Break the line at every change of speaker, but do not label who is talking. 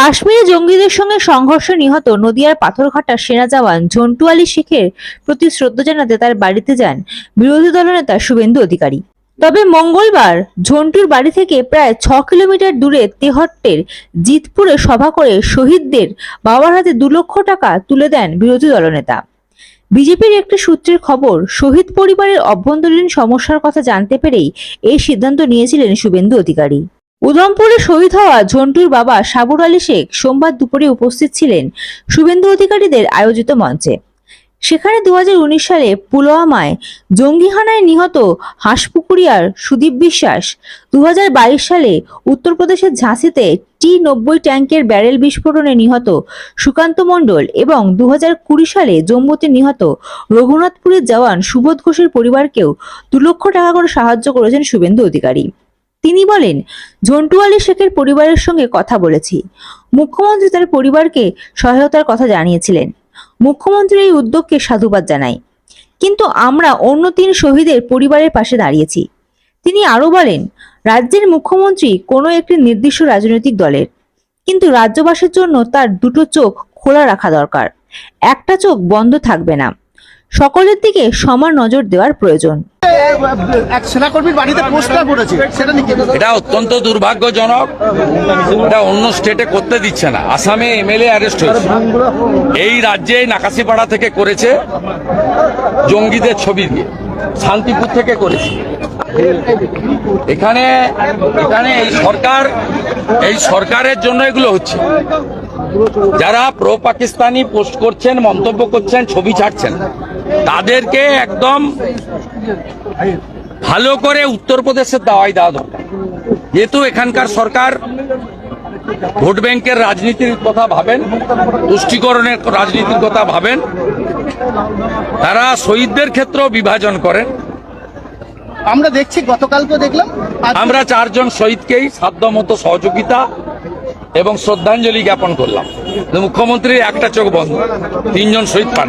কাশ্মীরে জঙ্গিদের সঙ্গে সংঘর্ষে নিহত নদিয়ার পাথরঘাটা সেনা জওয়ান ঝন্টু আলী শেখের প্রতি শ্রদ্ধা জানাতে তার বাড়িতে যান বিরোধী দলনেতা শুভেন্দু অধিকারী। তবে মঙ্গলবার ঝন্টুর বাড়ি থেকে প্রায় ছ কিলোমিটার দূরে তেহট্টের জিতপুরে সভা করে শহীদদের বাবার হাতে দু লক্ষ টাকা তুলে দেন বিরোধী দলনেতা। বিজেপির একটি সূত্রের খবর, শহীদ পরিবারের অভ্যন্তরীণ সমস্যার কথা জানতে পেরেই এই সিদ্ধান্ত নিয়েছিলেন শুভেন্দু অধিকারী। উধমপুরে শহীদ হওয়া ঝন্টুর বাবা সাবুর আলী শেখ সোমবার দুপুরে উপস্থিত ছিলেন শুভেন্দু অধিকারীদের আয়োজিত মঞ্চে। সেখানে দু হাজার উনিশ সালে পুলওয়ামায় জঙ্গিহানায় নিহত হাঁসপুকুরিয়ার সুদীপ বিশ্বাস দু হাজার বাইশ সালে উত্তরপ্রদেশের ঝাঁসিতে টি নব্বই ট্যাঙ্কের ব্যারেল বিস্ফোরণে নিহত সুকান্ত মণ্ডল এবং দু হাজার কুড়ি সালে জম্মুতে নিহত রঘুনাথপুরের জওয়ান সুবোধ ঘোষের পরিবারকেও দু লক্ষ টাকা করে সাহায্য করেছেন শুভেন্দু অধিকারী। তিনি বলেন, ঝন্টু আলী শেখের পরিবারের সঙ্গে কথা বলেছি। মুখ্যমন্ত্রী তার পরিবারকে সহায়তার কথা জানিয়েছিলেন। মুখ্যমন্ত্রীর এই উদ্যোগকে সাধুবাদ জানাই। কিন্তু আমরা অন্য তিন শহীদের পরিবারের পাশে দাঁড়িয়েছি। তিনি আরও বলেন, রাজ্যের মুখ্যমন্ত্রী কোনো একটি নির্দিষ্ট রাজনৈতিক দলের, কিন্তু রাজ্যবাসীর জন্য তার দুটো চোখ খোলা রাখা দরকার। একটা চোখ বন্ধ থাকবে না। সকলের দিকে সমান নজর দেওয়ার প্রয়োজন।
এক সেনাকর্মীর বাড়িতে পোস্টার করেছে, সেটা নিয়ে
এটা অত্যন্ত দুর্ভাগ্যজনক। এটা অন্য স্টেটে করতে দিচ্ছে না। আসামে এমএলএ অ্যারেস্ট হয়েছে। এই রাজ্যে নাকাশিপাড়া থেকে করেছে, জঙ্গিদের ছবি দিয়ে। শান্তিপুর থেকে করেছে। এখানে এখানে এই সরকার, এই সরকারের জন্য এগুলো হচ্ছে। যারা প্রো পাকিস্তানি পোস্ট করছেন, মন্তব্য করছেন, ছবি ছাড়ছেন, তাদেরকে একদম ভালো করে উত্তরপ্রদেশের দাওয়াই দেওয়া দরকার। যেহেতু এখানকার সরকার ভোট ব্যাংকের রাজনীতির কথা ভাবেন তুষ্টিকরণের রাজনীতির কথা ভাবেন তারা শহীদদের ক্ষেত্রেও বিভাজন করেন।
আমরা দেখছি গতকালকে দেখলাম
আমরা চারজন শহীদকেই সাধ্যমতো সহযোগিতা এবং শ্রদ্ধাঞ্জলি জ্ঞাপন করলাম। মুখ্যমন্ত্রীর একটা চোখ বন্ধ তিনজন শহীদ পান